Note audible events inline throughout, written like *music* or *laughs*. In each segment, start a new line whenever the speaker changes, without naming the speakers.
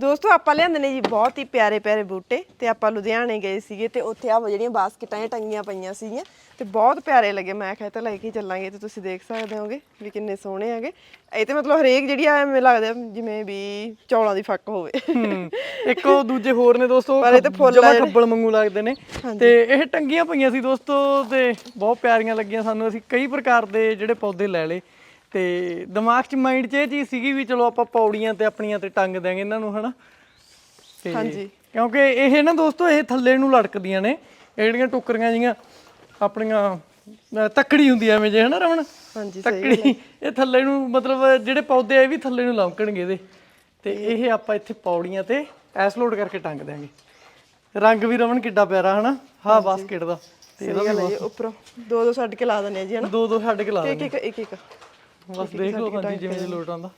ਦੋਸਤੋ ਆਪਾਂ ਲਿਆਂਦੇ ਨੇ ਜੀ ਬਹੁਤ ਹੀ ਪਿਆਰੇ ਪਿਆਰੇ ਬੂਟੇ ਤੇ ਆਪਾਂ ਲੁਧਿਆਣੇ ਗਏ ਸੀਗੇ ਤੇ ਉੱਥੇ ਆ ਜਿਹੜੀਆਂ ਬਾਸਕਟਾਂ ਜਿਹੀਆਂ ਟੰਗੀਆਂ ਪਈਆਂ ਸੀਗੀਆਂ ਤੇ ਬਹੁਤ ਪਿਆਰੇ ਲੱਗੇ। ਮੈਂ ਕਿਹਾ ਇਹ ਤਾਂ ਲੈ ਕੇ ਚੱਲਾਂਗੇ ਤੇ ਤੁਸੀਂ ਦੇਖ ਸਕਦੇ ਹੋਗੇ ਵੀ ਕਿੰਨੇ ਸੋਹਣੇ ਹੈਗੇ। ਇਹ ਤੇ ਮਤਲਬ ਹਰੇਕ ਜਿਹੜੀ ਆ ਐਵੇਂ ਲੱਗਦਾ ਜਿਵੇਂ ਵੀ ਚੌਲਾਂ ਦੀ ਫੱਕ ਹੋਵੇ।
ਇੱਕ ਉਹ ਦੂਜੇ ਹੋਰ ਨੇ ਦੋਸਤੋ
ਪਰ ਇਹ ਤਾਂ ਫੁੱਲ
ਜਮਾਂ। ਖੱਬਲ ਮੰਗੂ ਲੱਗਦੇ ਨੇ। ਤੇ ਇਹ ਟੰਗੀਆਂ ਪਈਆਂ ਸੀ ਦੋਸਤੋ ਤੇ ਬਹੁਤ ਪਿਆਰੀਆਂ ਲੱਗੀਆਂ ਸਾਨੂੰ। ਅਸੀਂ ਕਈ ਪ੍ਰਕਾਰ ਦੇ ਜਿਹੜੇ ਪੌਦੇ ਲੈ ਲਏ। ਤੇ ਦਿਮਾਗ 'ਚ ਮਾਈਂਡ 'ਚ ਇਹ ਚੀਜ਼ ਸੀਗੀ ਵੀ ਚਲੋ ਆਪਾਂ ਪੌੜੀਆਂ ਤੇ ਆਪਣੀਆਂ ਤੇ ਟੰਗ ਦਿਆਂਗੇ ਇਹਨਾਂ ਨੂੰ ਹਨਾ? ਤੇ
ਹਾਂਜੀ।
ਕਿਉਂਕਿ ਇਹ ਨਾ ਦੋਸਤੋ ਇਹ ਥੱਲੇ ਨੂੰ ਲਟਕਦੀਆਂ ਨੇ। ਇਹ ਜਿਹੜੀਆਂ ਟੋਕਰੀਆਂ ਜੀਆਂ ਆਪਣੀਆਂ ਤੱਕੜੀ ਹੁੰਦੀ ਐ ਐਵੇਂ ਜੇ ਹਨਾ ਰਮਣ
ਹਾਂਜੀ ਸਹੀ
ਤੱਕੜੀ। ਇਹ ਥੱਲੇ ਨੂੰ ਮਤਲਬ ਜਿਹੜੇ ਪੌਦੇ ਆ ਇਹ ਵੀ ਥੱਲੇ ਨੂੰ ਲੰਕਣਗੇ ਇਹਦੇ। ਤੇ ਇਹ ਆਪਾਂ ਇੱਥੇ ਪੌੜੀਆਂ ਤੇ ਐਸ ਲੋਡ ਕਰਕੇ ਟੰਗ ਦਿਆਂਗੇ। ਰੰਗ ਵੀ ਰਮਨ ਕਿੱਡਾ ਪਿਆਰਾ ਹਨਾ? ਹਾਂ ਬਾਸਕਟ ਦਾ। ਤੇ
ਹੈ ਜੀ ਉੱਪਰੋਂ ਦੋ ਦੋ ਛੱਡ ਕੇ ਲਾ ਦਿੰਦੇ ਆ ਜੀ ਹਨਾ?
ਦੋ ਦੋ ਛੱਡ ਕੇ ਲਾ
ਇੱਕ
ਦਿੰਦੇ
ਇੱਕ ਇੱਕ ਇੱਕ
ਬਸ ਦੇਖ ਹਾਂਜੀ ਜਿਵੇਂ ਲੋਟ ਆਉਂਦਾ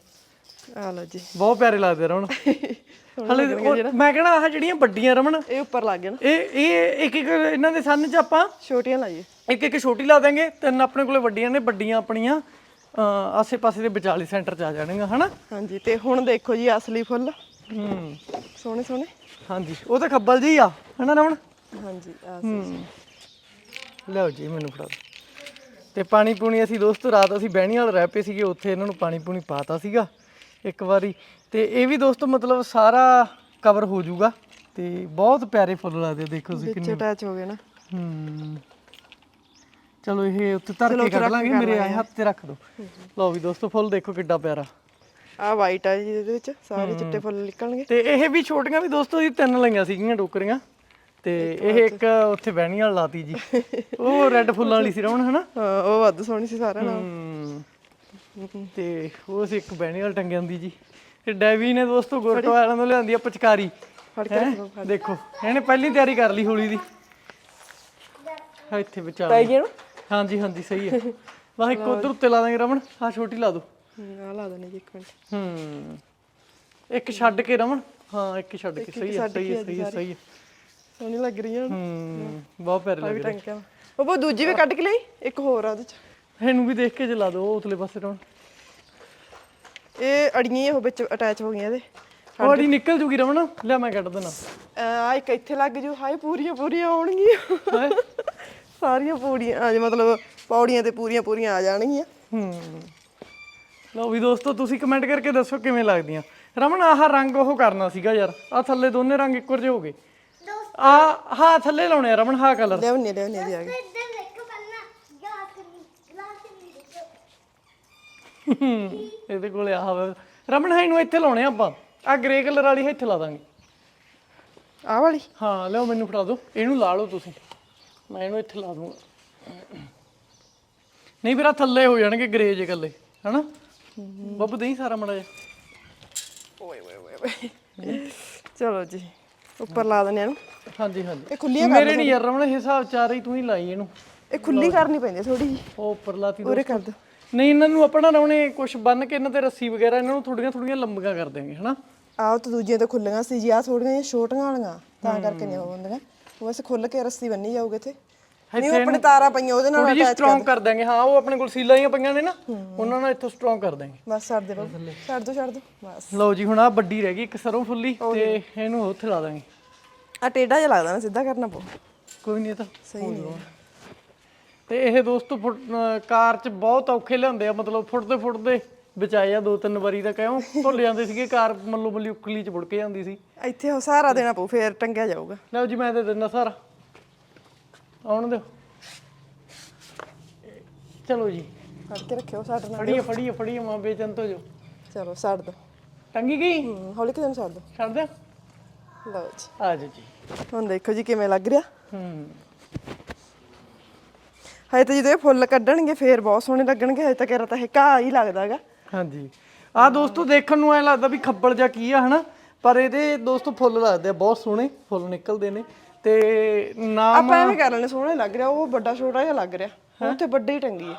ਆ ਲਓ ਜੀ।
ਬਹੁਤ ਪਿਆਰੇ ਲੱਗਦੇ ਰਮਨ। *laughs* ਹਲੇ ਮੈਂ ਕਹਿਣਾ ਆਹ ਜਿਹੜੀਆਂ ਵੱਡੀਆਂ ਰਮਨ
ਇਹ ਉੱਪਰ ਲੱਗ ਗਿਆ
ਇਹ ਇਹ ਇੱਕ ਇੱਕ ਇਹਨਾਂ ਦੇ ਸੰਨ ਚ ਆਪਾਂ
ਛੋਟੀਆਂ ਲਾਈਏ।
ਇੱਕ ਇੱਕ ਛੋਟੀ ਲਾ ਦਾਂਗੇ ਤਿੰਨ ਆਪਣੇ ਕੋਲੇ ਵੱਡੀਆਂ ਨੇ ਵੱਡੀਆਂ ਆਪਣੀਆਂ ਅਹ, ਆਸੇ-ਪਾਸੇ ਦੇ ਵਿਚਾਲੇ ਸੈਂਟਰ ਚ ਆ ਜਾਣਗੀਆਂ ਹਨਾ?
ਹਾਂਜੀ ਤੇ ਹੁਣ ਦੇਖੋ ਜੀ ਅਸਲੀ ਫੁੱਲ।
ਹੂੰ।
ਸੋਹਣੇ ਸੋਹਣੇ।
ਹਾਂਜੀ ਉਹ ਤਾਂ ਖੱਬਲ ਜੀ ਆ ਹਨਾ ਰਮਨ?
ਹਾਂਜੀ ਆ
ਲਓ ਜੀ ਮੈਨੂੰ ਫੜਾ। ਤੇ ਪਾਣੀ ਪੂਣੀ ਅਸੀਂ ਦੋਸਤੋ ਰਾਤ ਅਸੀਂ ਬਹਿਣੀ ਵਾਲ ਰਹਿ ਪਏ ਸੀਗੇ ਉੱਥੇ ਇਹਨਾਂ ਨੂੰ ਪਾਣੀ ਪੂਣੀ ਪਾਤਾ ਸੀਗਾ ਇੱਕ ਵਾਰੀ। ਤੇ ਇਹ ਵੀ ਦੋਸਤੋ ਮਤਲਬ ਸਾਰਾ ਕਵਰ ਹੋ ਜਾਊਗਾ ਤੇ ਬਹੁਤ ਪਿਆਰੇ ਫੁੱਲ ਲੱਗਦੇ ਆ, ਦੇਖੋ ਤੁਸੀਂ
ਵਿੱਚ ਅਟੈਚ ਹੋ ਗਏ ਨਾ।
ਹੂੰ। ਚਲੋ ਇਹ ਉੱਤੇ ਧਰ ਕੇ ਕੱਢ ਲਾਂਗੇ ਮੇਰੇ ਆਏ ਹੱਥ ਤੇ ਰੱਖ ਦਿਓ ਲਓ ਵੀ ਦੋਸਤੋ ਫੁੱਲ ਦੇਖੋ ਕਿੱਡਾ ਪਿਆਰਾ।
ਆ ਵਾਈਟ ਆ ਜੀ ਇਹਦੇ ਵਿੱਚ ਸਾਰੇ ਚਿੱਟੇ ਫੁੱਲ ਨਿਕਲਣਗੇ।
ਤੇ ਇਹ ਵੀ ਛੋਟੀਆਂ ਵੀ ਦੋਸਤੋ ਜੀ ਤਿੰਨ ਲਈਆਂ ਸੀਗੀਆਂ ਟੋਕਰੀਆਂ ਤੇ ਇਹ ਇੱਕ ਉੱਥੇ ਬਹਿਣੀ ਵਾਲ ਲਾਤੀ ਜੀ। ਉਹ ਰੈੱਡ ਫੁੱਲਾਂ ਵਾਲੀ ਸੀ ਰਮਣ ਹਨਾ?
ਹਾਂ ਉਹ ਵੱਧ ਸੋਹਣੀ ਸੀ ਸਾਰਿਆਂ ਨਾਲ।
ਤੇ ਉਹ ਸੀ ਇੱਕ ਬਹਿਣੀ ਵਾਲ ਟੰਗੀ ਹੁੰਦੀ ਜੀ। ਤੇ ਡੈਵੀ ਨੇ ਦੋਸਤੋ ਗੁਰਟੋ ਵਾਲਿਆਂ ਤੋਂ ਲਿਆਂਦੀ ਆ ਪਚਕਾਰੀ।
ਫੜ ਕੇ
ਦੇਖੋ ਇਹਨੇ ਪਹਿਲੀ ਤਿਆਰੀ ਕਰ ਲਈ ਹੋਲੀ ਦੀ। ਇੱਥੇ ਵਿਚਾਰ
ਪੈ ਗਿਆ ਨਾ
ਹਾਂਜੀ ਹਾਂਜੀ ਸਹੀ ਹੈ। *laughs* ਬਸ ਇੱਕ ਉਧਰ ਉੱਤੇ ਲਾ ਦਾਂਗੇ ਰਮਣ ਆ ਛੋਟੀ ਲਾ ਦੋ।
ਆ ਲਾ ਜੀ ਇੱਕ ਮਿੰਟ।
ਹੂੰ। ਇੱਕ ਛੱਡ ਕੇ ਰਮਣ ਹਾਂ ਇੱਕ ਛੱਡ ਕੇ। ਸਹੀ ਹੈ ਸਹੀ ਹੈ ਸਹੀ ਹੈ।
ਸੋਹਣੀ ਲੱਗ ਰਹੀ ਹੈ
ਹੂੰ ਬਹੁਤ ਪਿਆਰੇ ਲੱਗ ਰਹੇ
ਉਹ ਬਹੁਤ ਦੂਜੀ ਵੀ ਕੱਢ ਕੇ ਲਈ ਇੱਕ ਹੋਰ ਆ ਉਹਦੇ ਚ।
ਇਹਨੂੰ ਵੀ ਦੇਖ ਕੇ ਜਲਾ ਦਿਓ ਉਤਲੇ ਪਾਸੇ ਰਮਣ
ਇਹ ਅੜੀਆਂ ਹੀ ਉਹ ਵਿੱਚ ਅਟੈਚ ਹੋ ਗਈਆਂ ਇਹਦੇ।
ਉਹਦੀ ਨਿਕਲ ਜੂਗੀ ਰਮਣ ਲੈ ਮੈਂ ਕੱਢ ਦੇਣਾ
ਆ ਇੱਕ ਇੱਥੇ ਲੱਗ ਜੂ ਹਾਏ ਪੂਰੀਆਂ ਪੂਰੀਆਂ ਆਉਣਗੀਆਂ। ਸਾਰੀਆਂ ਪੂੜੀਆਂ ਆ ਮਤਲਬ ਪੌੜੀਆਂ ਤੇ ਪੂਰੀਆਂ ਪੂਰੀਆਂ ਆ ਜਾਣਗੀਆਂ।
ਹੂੰ। ਲਓ ਵੀ ਦੋਸਤੋ ਤੁਸੀਂ ਕਮੈਂਟ ਕਰਕੇ ਦੱਸੋ ਕਿਵੇਂ ਲੱਗਦੀਆਂ। ਰਮਨ ਆਹ ਰੰਗ ਉਹ ਕਰਨਾ ਸੀਗਾ ਯਾਰ। ਆ ਥੱਲੇ ਦੋਨੇ ਰੰਗ ਇੱਕੋ ਜਿਹੇ ਹੋ ਗਏ। ਆ ਹਾਂ ਥੱਲੇ ਲਾਉਣੇ ਆ ਰਮਨ ਹਾਂ ਕਲਰ।
ਲਿਆਉਣੇ ਲਿਆਉਣੇ ਜੀ ਆ ਗਏ
ਇੱਧਰ ਦੇਖੋ ਪਹਿਲਾਂ ਗਲਾਸ ਨਹੀਂ ਗਲਾਸ ਨਹੀਂ ਦੇਖੋ।
ਇਹਦੇ ਕੋਲੇ ਆਹ ਵਾ। ਰਮਨ ਹੈ ਇਹਨੂੰ ਇੱਥੇ ਲਾਉਣੇ ਆ ਆਪਾਂ। ਆ ਗ੍ਰੇ ਕਲਰ ਵਾਲੀ ਇੱਥੇ ਲਾ ਦਾਂਗੇ।
ਆਹ ਵਾਲੀ?
ਹਾਂ ਲਿਓ ਮੈਨੂੰ ਫੜਾ ਦਿਓ। ਇਹਨੂੰ ਲਾ ਲਓ ਤੁਸੀਂ। ਮੈਂ ਇਹਨੂੰ ਇੱਥੇ ਲਾ ਦੂੰਗਾ। ਨਹੀਂ ਫਿਰ ਆ ਥੱਲੇ ਹੋ ਜਾਣਗੇ ਗ੍ਰੇ ਜੇ ਇਕੱਲੇ ਹਨਾ? ਬੱਬ ਦੇਈ ਸਾਰਾ ਮੜਾ ਜਾ
ਓਏ ਓਏ ਓਏ ਓਏ। ਚਲੋ ਜੀ ਉੱਪਰ ਲਾ ਦਿੰਦੇ ਆ ਇਹਨੂੰ।
ਹਾਂਜੀ ਹਾਂਜੀ।
ਇਹ ਖੁੱਲੀਆਂ
ਮੇਰੇ ਨਹੀਂ ਯਾਰ ਇਹ ਹਿਸਾਬ ਚਾਰ ਹੀ ਤੂੰ ਹੀ ਲਾਈ ਇਹਨੂੰ।
ਇਹ ਖੁੱਲੀ ਕਰਨੀ ਪੈਂਦੀ ਥੋੜੀ ਜੀ
ਉਹ ਉੱਪਰ ਲਾਤੀ
ਉਰੇ ਕਰ ਦੋ।
ਨਹੀਂ ਇਹਨਾਂ ਨੂੰ ਆਪਣਾ ਰਮਣੇ ਕੁਝ ਬੰਨ ਕੇ ਇਹਨਾਂ ਤੇ ਰੱਸੀ ਵਗੈਰਾ ਇਹਨਾਂ ਨੂੰ ਥੋੜੀਆਂ ਥੋੜੀਆਂ ਲੰਬੀਆਂ ਕਰ ਦੇਵਾਂਗੇ ਹਨਾ?
ਆਹ ਤਾਂ ਦੂਜੀਆਂ ਤਾਂ ਖੁੱਲੀਆਂ ਸੀ ਜੀ ਆਹ ਥੋੜੀਆਂ ਜਿਹੀਆਂ ਛੋਟੀਆਂ ਵਾਲੀਆਂ ਤਾਂ ਕਰਕੇ ਨਹੀਂ ਹੁੰਦੀਆਂ ਉਹ ਬਸ ਖੁੱਲ ਕੇ ਰੱਸੀ ਬੰਨੀ ਜਾਊਗੇ ਇੱਥੇ। ਨਹੀਂ ਉਹ ਆਪਣੇ ਤਾਰਾਂ ਪਈਆਂ ਉਹਦੇ ਨਾਲ
ਜਿਹੀ ਸਟਰੋਂਗ ਕਰ ਦਾਂਗੇ ਹਾਂ ਉਹ ਆਪਣੇ ਕੋਲ ਸੀਲਾਂ ਹੀ ਪਈਆਂ ਨੇ ਨਾ ਉਹਨਾਂ ਨਾਲ ਇੱਥੋਂ ਸਟਰੋਂਗ ਕਰ ਦਾਂਗੇ
ਬਸ ਛੱਡ ਦੇ ਬਾਬੂ ਛੱਡ ਦੋ ਛੱਡ ਦੋ। ਬਸ।
ਲਓ ਜੀ ਹੁਣ ਆ ਵੱਡੀ ਰਹਿ ਗਈ ਇੱਕ ਸਰੋਂ ਫੁੱਲੀ ਤੇ ਇਹਨੂੰ ਉੱਥੇ ਲਾ ਦਾਂਗੇ
ਆ ਟੇਢਾ ਜਿਹਾ ਲੱਗਦਾ ਨਾ ਸਿੱਧਾ ਕਰਨਾ ਪਊ।
ਕੋਈ ਨਹੀਂ ਇਹ ਤਾਂ
ਸਹੀ ਨਹੀਂ
ਤੇ ਇਹ ਦੋਸਤੋ ਫੁੱਟ ਅਹ ਕਾਰ ਚ ਬਹੁਤ ਔਖੇ ਲਿਆਂਦੇ ਆ ਮਤਲਬ ਫੁੱਟਦੇ ਫੁੱਟਦੇ ਬਚਾਏ ਆ ਦੋ ਤਿੰਨ ਵਾਰੀ ਤਾਂ ਕਿਉਂ? ਭੁੱਲ ਜਾਂਦੇ ਸੀਗੇ ਕਾਰ ਮੱਲੋ ਮੱਲੀ ਉਖਲੀ ਚ ਬੁੜ ਕੇ ਜਾਂਦੀ ਸੀ।
ਇੱਥੇ ਉਹ ਸਹਾਰਾ ਦੇਣਾ ਪਊ ਫੇਰ ਟੰਗਿਆ ਜਾਊਗਾ।
ਲਓ ਜੀ ਮੈਂ ਦੇ ਦਿੰਦਾ ਸਾਰਾ ਆਉਣ ਦਿਓ। ਚਲੋ ਜੀ।
ਫੜ ਕੇ ਰੱਖਿਓ ਛੱਡ ਨਾ
ਫੜੀਏ ਫੜੀਏ ਫੜੀਏ ਮਾਂ ਬੇਚੰਤ ਹੋ ਜੋ।
ਚਲੋ ਛੱਡ ਦੋ
ਟੰਗੀ ਗਈ?
ਹੌਲੀ ਕਿਦਾਂ ਛੱਡ ਦੋ
ਛੱਡ ਦਿਆਂ
ਲਓ ਜੀ।
ਆ ਜਾਓ ਜੀ।
ਹੁਣ ਦੇਖੋ ਜੀ ਕਿਵੇਂ ਲੱਗ ਰਿਹਾ।
ਹੂੰ।
ਹਜੇ ਤਾਂ ਜਦੋਂ ਇਹ ਫੁੱਲ ਕੱਢਣਗੇ ਫੇਰ ਬਹੁਤ ਸੋਹਣੇ ਲੱਗਣਗੇ। ਹਜੇ ਤਾਂ ਕਹਿ ਤਾਂ ਇਹ ਘਾਹ ਹੀ ਲੱਗਦਾਗਾ
ਹਾਂਜੀ। ਆ ਦੋਸਤੋ ਦੇਖਣ ਨੂੰ ਐ ਲੱਗਦਾ ਵੀ ਖੱਬਲ ਜਾਂ ਕੀ ਆ ਹਨਾ? ਪਰ ਇਹਦੇ ਦੋਸਤੋ ਫੁੱਲ ਲੱਗਦੇ ਆ ਬਹੁਤ ਸੋਹਣੇ ਫੁੱਲ ਨਿਕਲਦੇ ਨੇ। ਤੇ ਨਾਮ
ਆਪਾਂ ਐਵੇਂ ਕਰ ਲੈਣੇ ਸੋਹਣੇ ਲੱਗ ਰਿਹਾ। ਉਹ ਵੱਡਾ ਛੋਟਾ ਜਿਹਾ ਲੱਗ ਰਿਹਾ। ਉੱਥੇ ਵੱਡੇ ਹੀ ਟੰਗੀ ਹੈ।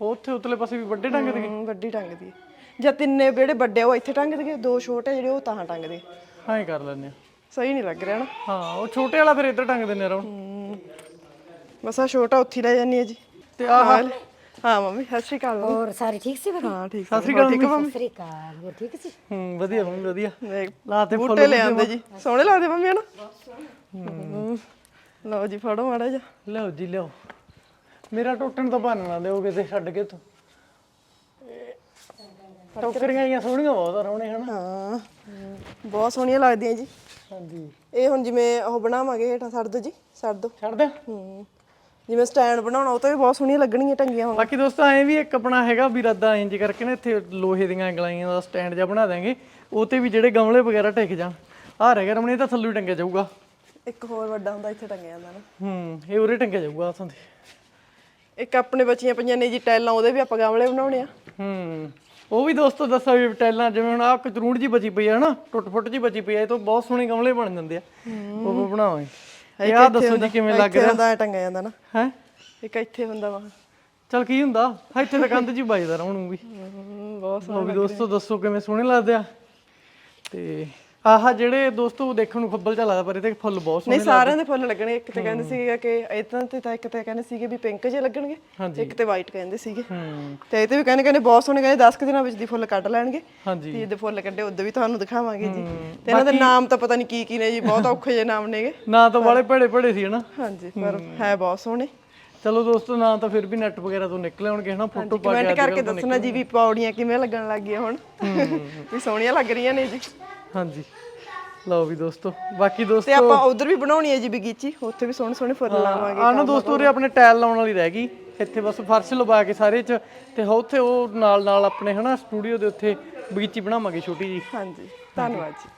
ਉੱਥੇ ਉਤਲੇ ਪਾਸੇ ਵੀ ਵੱਡੇ ਟੰਗ ਦੇ
ਵੱਡੀ ਟੰਗਦੀ ਜਾਂ ਤਿੰਨੇ ਜਿਹੜੇ ਵੱਡੇ ਆ ਉਹ ਇੱਥੇ ਟੰਗ ਦੇਗੇ ਦੋ ਛੋਟੇ ਜਿਹੜੇ ਉਹ ਤਾਂ ਟੰਗਦੇ
ਹਾਂ ਹੀ ਕਰ ਆ।
ਸਹੀ ਨਹੀਂ ਲੱਗ ਰਿਹਾ ਨਾ।
ਹਾਂ ਉਹ ਛੋਟੇ ਵਾਲਾ ਫਿਰ ਇੱਧਰ ਟੰਗ ਆ ਰੌਣ
ਬਸ ਆ ਛੋਟਾ ਉੱਥੇ ਲੈ ਜਾਨੀ ਹੈ ਜੀ।
ਤੇ ਆਹ
ਹਾਂ ਮੰਮੀ ਸਤਿ ਸ਼੍ਰੀ ਅਕਾਲ।
ਹੋਰ ਸਾਰੇ ਠੀਕ ਸੀ ਵਧੀਆ
ਹਾਂ ਠੀਕ।
ਸਤਿ ਸ਼੍ਰੀ ਅਕਾਲ ਮੰਮੀ?
ਸਤਿ ਸ੍ਰੀ ਅਕਾਲ ਹੋਰ ਠੀਕ ਸੀ?
ਹੂੰ ਵਧੀਆ ਮੰਮੀ ਵਧੀਆ।
ਦੇਖ,
ਲਾ ਤੇ
ਬੂਟੇ ਲੈ ਆਂਦੇ ਜੀ। ਸੋਹਣੇ ਲੱਗਦੇ ਮੰਮੀ ਹਨਾ? ਹੂੰ ਲਓ ਜੀ ਫੜੋ ਮਾੜਾ ਜਿਹਾ।
ਲਿਆਓ ਜੀ ਲਿਆਓ। ਮੇਰਾ ਟੁੱਟਣ ਤੋਂ ਬਹਾਨਾ ਨਾ ਦਿਓ ਕਿਤੇ ਛੱਡ ਕੇ ਤੂੰ ਟੋਕਰੀਆਂ ਹੀ ਸੋਹਣੀਆਂ ਬਹੁਤ ਰੋਣੇ ਹਨਾ?
ਹਾਂ ਬਹੁਤ ਸੋਹਣੀਆਂ ਲੱਗਦੀਆਂ ਜੀ।
ਹਾਂਜੀ।
ਇਹ ਹੁਣ ਜਿਵੇਂ ਉਹ ਬਣਾਵਾਂਗੇ ਹੇਠਾਂ ਛੱਡ ਦੋ ਜੀ ਛੱਡ ਦੋ
ਛੱਡ ਦੇ
ਹੂੰ। ਜਿਵੇਂ ਸਟੈਂਡ ਬਣਾਉਣਾ ਉਹ ਤੇ ਵੀ ਬਹੁਤ ਸੋਹਣੀਆਂ ਲੱਗਣਗੀਆਂ ਟੰਗੀਆਂ ਹੋਣ।
ਬਾਕੀ ਦੋਸਤੋ ਐਂ ਵੀ ਇੱਕ ਆਪਣਾ ਹੈਗਾ ਵੀ ਰੱਦਾ ਇੰਜ ਕਰਕੇ ਨਾ ਇੱਥੇ ਲੋਹੇ ਦੀਆਂ ਗਲਾਈਆਂ ਦਾ ਸਟੈਂਡ ਜਿਹਾ ਬਣਾ ਦਾਂਗੇ ਉਹ ਤੇ ਵੀ ਜਿਹੜੇ ਗਮਲੇ ਵਗੈਰਾ ਟਿਕ ਜਾਣ। ਆਹ ਰਹਿ ਗਿਆ ਰਮਣੇ ਤਾਂ ਥੱਲੋਂ ਹੀ ਟੰਗਿਆ ਜਾਊਗਾ।
ਇੱਕ ਹੋਰ ਵੱਡਾ ਹੁੰਦਾ ਇੱਥੇ ਟੰਗਿਆ ਜਾਂਦਾ ਨਾ।
ਹੂੰ ਇਹ ਉਰੇ ਟੰਗਿਆ ਜਾਊਗਾ ਆਸਾਂ ਦੇ
ਇੱਕ ਆਪਣੇ ਬੱਚੀਆਂ ਪਈਆਂ ਨੇ ਜੀ ਟੈਲਾਂ ਉਹਦੇ ਵੀ ਆਪਾਂ ਗਮਲੇ ਬਣਾਉਣੇ ਆ।
ਹੂੰ। ਉਹ ਵੀ ਦੋਸਤੋ ਦੱਸਾਂ ਵੀ ਟੈਲਾਂ ਜਿਵੇਂ ਹੁਣ ਆਹ ਕਚਰੂੜ ਜੀ ਬਚੀ ਪਈ ਆ ਨਾ ਟੁੱਟ ਫੁੱਟ ਜੀ ਬਚੀ ਪਈ ਆ ਇਹ ਤੋਂ ਬਹੁਤ ਸੋਹਣੇ ਗਮਲੇ ਬਣ ਜਾਂਦੇ ਆ। ਉਹ ਬਣਾਵਾਂਗੇ ਇਹ ਆ ਦੱਸੋ ਜੀ ਕਿਵੇਂ ਲੱਗ ਰਿਹਾ?
ਹੁੰਦਾ ਟੰਗਿਆ ਜਾਂਦਾ ਨਾ।
ਹੈ?
ਇੱਕ ਇੱਥੇ ਹੁੰਦਾ ਵਾ।
ਚਲ ਕੀ ਹੁੰਦਾ? ਇੱਥੇ ਤਾਂ ਕੰਧ ਹੀ ਵੱਜਦਾ ਰਹੁਣ ਵੀ।
ਹੂੰ, ਬਹੁਤ
ਉਹ ਵੀ ਦੋਸਤੋ ਦੱਸੋ ਕਿਵੇਂ ਸੋਹਣੇ ਲੱਗਦੇ ਆ। ਤੇ ਆਹ ਜਿਹੜੇ ਦੋਸਤੋ ਦੇਖਣ ਨੂੰ ਫੱਬਲ ਜਿਹਾ ਲੱਗਦਾ ਪਰ ਇਹਦੇ ਫੁੱਲ ਬਹੁਤ ਸੋਹਣੇ
ਨਹੀਂ ਸਾਰਿਆਂ ਦੇ ਫੁੱਲ ਲੱਗਣੇ। ਇੱਕ ਤੇ ਕਹਿੰਦੇ ਸੀਗੇ ਕਿ ਇਦਾਂ ਤੇ ਤਾਂ ਇੱਕ ਤੇ ਕਹਿੰਦੇ ਸੀਗੇ ਵੀ ਪਿੰਕ ਜਿਹੇ ਲੱਗਣਗੇ ਇੱਕ ਤੇ ਵਾਈਟ ਕਹਿੰਦੇ ਸੀਗੇ। ਤੇ ਇਹ ਤੇ ਵੀ ਕਹਿੰਦੇ ਕਹਿੰਦੇ ਬਹੁਤ ਸੋਹਣੇ ਕਹਿੰਦੇ 10 ਕੁ ਦਿਨਾਂ ਵਿੱਚ ਦੀ ਫੁੱਲ ਕੱਢ ਲੈਣਗੇ। ਤੇ ਇਹਦੇ ਫੁੱਲ ਕੱਢੇ ਉਦੋਂ ਵੀ ਤੁਹਾਨੂੰ ਦਿਖਾਵਾਂਗੇ ਜੀ। ਤੇ ਇਹਨਾਂ ਦੇ ਨਾਮ ਤਾਂ ਪਤਾ ਨਹੀਂ ਕੀ ਕੀ ਨੇ ਜੀ ਬਹੁਤ ਔਖੇ ਜਿਹੇ ਨਾਮ ਨੇਗੇ।
ਨਾ ਤਾਂ ਵਾਲੇ ਭੜੇ ਭੜੇ ਸੀ ਹਨਾ?
ਹਾਂਜੀ ਪਰ ਹੈ ਬਹੁਤ ਸੋਹਣੇ।
ਚਲੋ ਦੋਸਤੋ ਨਾ ਤਾਂ ਫਿਰ ਵੀ ਨੈਟ ਵਗੈਰਾ ਤੋਂ ਨਿਕਲੇ ਹੋਣਗੇ ਹਨਾ? ਫੋਟੋ ਪਾ ਕੇ
ਕਮੈਂਟ ਕਰਕੇ ਦੱਸਣਾ ਜੀ ਵੀ ਪੌੜੀਆਂ ਕਿਵੇਂ ਲੱਗਣ ਲੱਗ ਗਈਆਂ ਹੁਣ। ਵੀ ਸੋਹਣੀਆਂ ਲੱਗ ਰਹੀਆਂ ਨੇ ਜੀ।
ਹਾਂਜੀ। ਲਓ ਵੀ ਦੋਸਤੋ ਬਾਕੀ ਦੋਸਤੋ
ਤੇ ਆਪਾਂ ਉਧਰ ਵੀ ਬਣਾਉਣੀ ਹੈ ਜੀ ਬਗੀਚੀ ਉੱਥੇ ਵੀ ਸੋਹਣੇ ਸੋਹਣੇ ਫੁੱਲ ਲਾਵਾਂਗੇ
ਆ ਨਾ ਦੋਸਤੋ ਉਰੇ ਆਪਣੇ ਟਾਇਲ ਲਾਉਣ ਵਾਲੀ ਰਹਿ ਗਈ। ਇੱਥੇ ਬਸ ਫਰਸ਼ ਲਵਾ ਕੇ ਸਾਰੇ ਚ ਤੇ ਉੱਥੇ ਉਹ ਨਾਲ ਨਾਲ ਆਪਣੇ ਹਨਾ ਸਟੂਡੀਓ ਦੇ ਉੱਥੇ ਬਗੀਚੀ ਬਣਾਵਾਂਗੇ ਛੋਟੀ ਜੀ
ਹਾਂਜੀ ਧੰਨਵਾਦ ਜੀ।